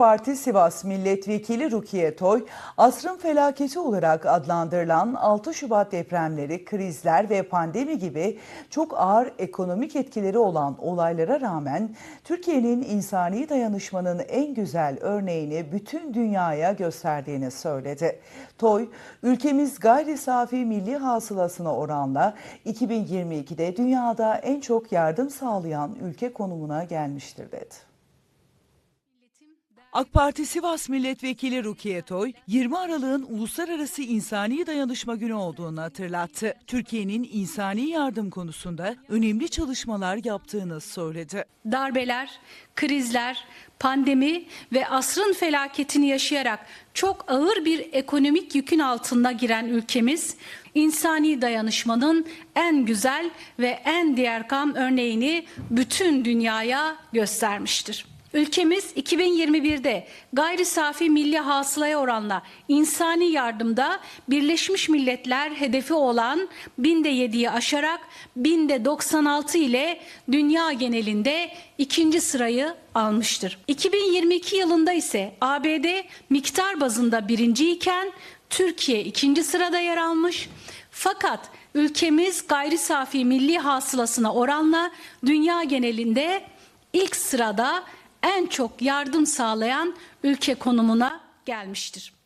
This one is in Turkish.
Parti Sivas Milletvekili Rukiye Toy, asrın felaketi olarak adlandırılan 6 Şubat depremleri, krizler ve pandemi gibi çok ağır ekonomik etkileri olan olaylara rağmen Türkiye'nin insani dayanışmanın en güzel örneğini bütün dünyaya gösterdiğini söyledi. Toy, ülkemiz gayri safi milli hasılasına oranla 2022'de dünyada en çok yardım sağlayan ülke konumuna gelmiştir dedi. AK Parti Sivas Milletvekili Rukiye Toy, 20 Aralık'ın Uluslararası İnsani Dayanışma Günü olduğunu hatırlattı. Türkiye'nin insani yardım konusunda önemli çalışmalar yaptığını söyledi. darbeler, krizler, pandemi ve asrın felaketini yaşayarak çok ağır bir ekonomik yükün altında giren ülkemiz, insani dayanışmanın en güzel ve en diğerkam örneğini bütün dünyaya göstermiştir. Ülkemiz 2021'de gayri safi milli hasılaya oranla insani yardımda Birleşmiş Milletler hedefi olan binde 7'yi aşarak binde 96 ile dünya genelinde ikinci sırayı almıştır. 2022 yılında ise ABD miktar bazında birinci iken Türkiye ikinci sırada yer almış. Fakat ülkemiz gayri safi milli hasılasına oranla dünya genelinde ilk sırada en çok yardım sağlayan ülke konumuna gelmiştir.